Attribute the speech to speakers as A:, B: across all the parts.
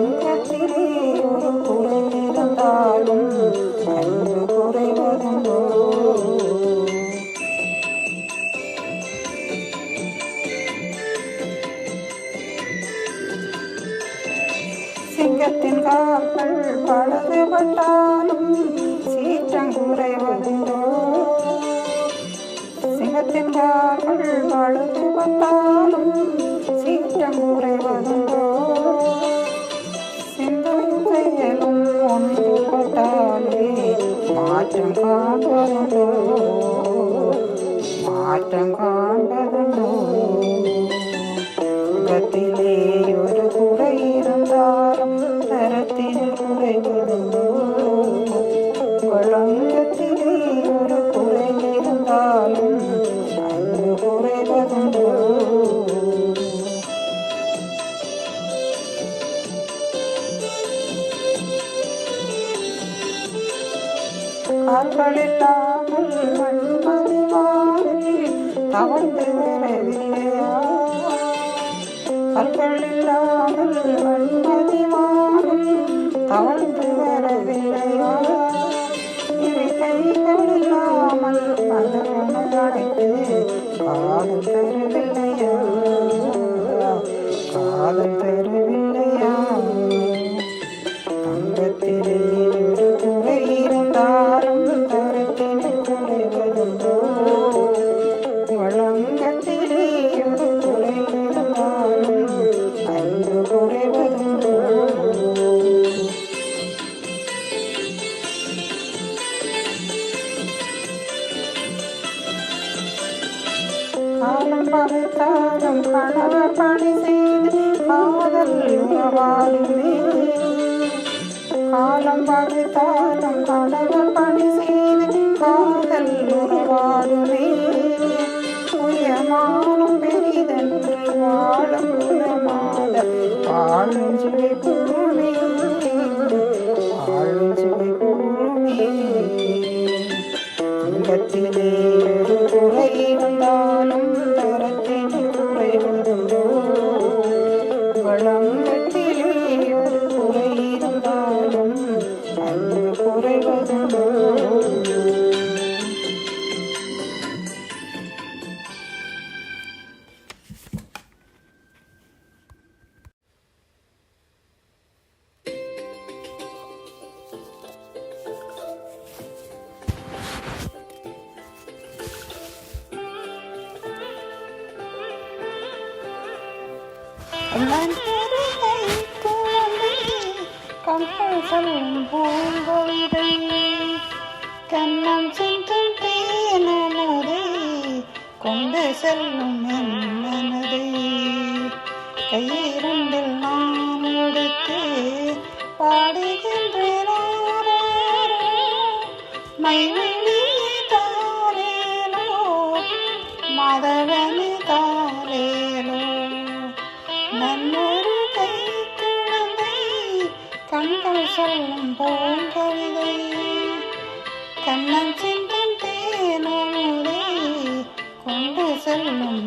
A: வழங்கத்திலே ஒரு குறை இருந்தாலும் அன்பு குறைவதுண்டோ சிங்கத்தின் கால்கள் பழுதுபட்டாலும் சீற்றம் குறைவதுண்டோ சிங்கத்தின் கால்கள் பழுதுபட்டாலும் சீற்றம் குறைவதுண்டோ மாற்றம் கால்கள் இல்லாமல் மண்மதிவானில் தவழ்ந்து வரவில்லையா கற்கள் இல்லாமல் மண்மதிவானில் தவழ்ந்து வரவில்லையா இரு கைகள் இல்லாமல் மலர்வன அடைத்து காதல் காலம் பகைத்தாலும் கணவர் பணி செய்து காதல் உறவாடுமே காலம் பகைத்தாலும் கணவர் பணி செய்து காதல் உறவாடுமே உயமானும் பெரிதென்று வாழும் குணமாத வாழும் சுவை கூறுமே. வாழும் சுவை ஒரு குறை கண்ணம் சென்றும் தேனதை கொண்டு செல்லும் என் மனதை. கையிரண்டில் நன்னொரு கை குழந்தை கண்கள் சொல்லும் பூங்கவிதை கண்ணம் சிந்தும் தேனமுதை கொண்டு செல்லும்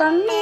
A: conmigo.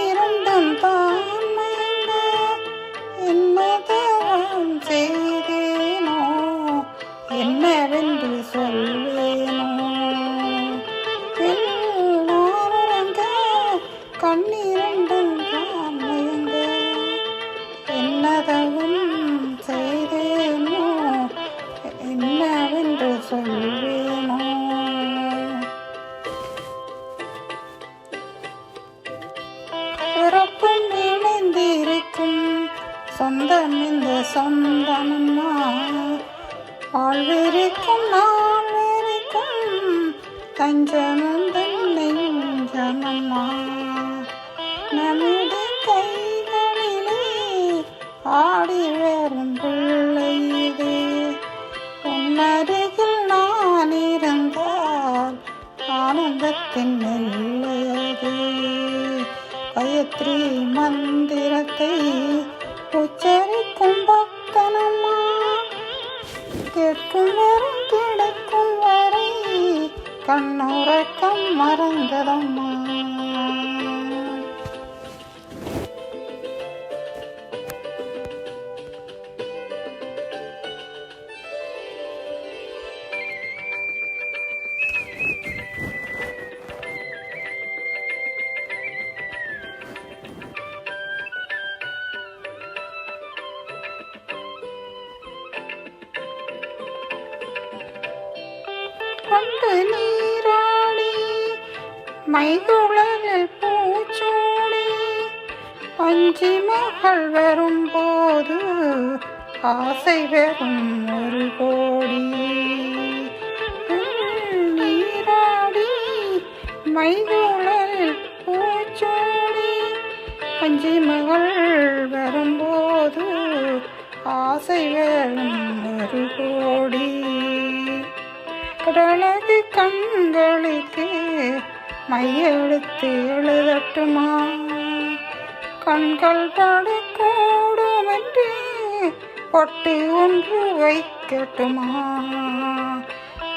A: சொந்தமம்மா வாழ்விருக்கும் நாள்விருக்கும் தஞ்சமும் நெஞ்சமம்மா நம்முடைய கைகளிலே ஆடி வரும் கேட்கும் வரும் கிடைக்கும் வரை கண்ணுறக்கம் மறந்ததம்மா. கொண்டு நீராடி மைகுழலில் பூச்சோடி அஞ்சி மகள் வரும்போது ஆசை வெறும் ஒரு கோடி. நீராடி மைகுழலில் பூச்சோடி அஞ்சி மகள் கண்களுக்கு மையெழுத்து எழுதட்டுமா? கண்கள் படக்கூடும் என்று பொட்டு ஒன்று வைக்கட்டுமா?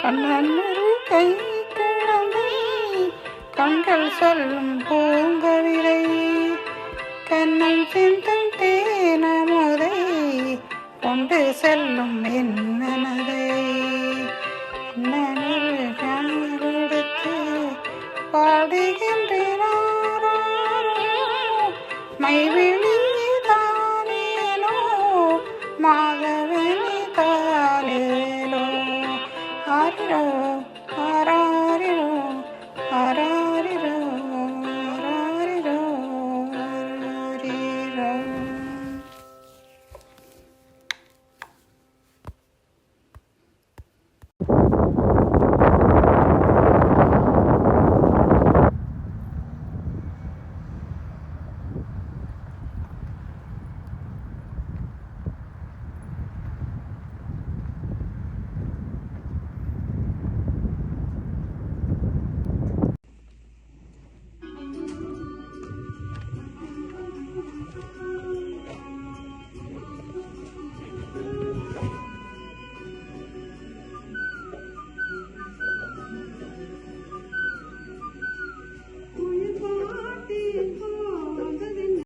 A: கண்ணன் கை குழந்தை கண்கள் சொல்லும் பூங்கவிதை கண்ணன் சிந்தும் தேனமுதை கொண்டு செல்லும் என் பாடுகின்றேனோ மைவிழிதானேனோ Thank you.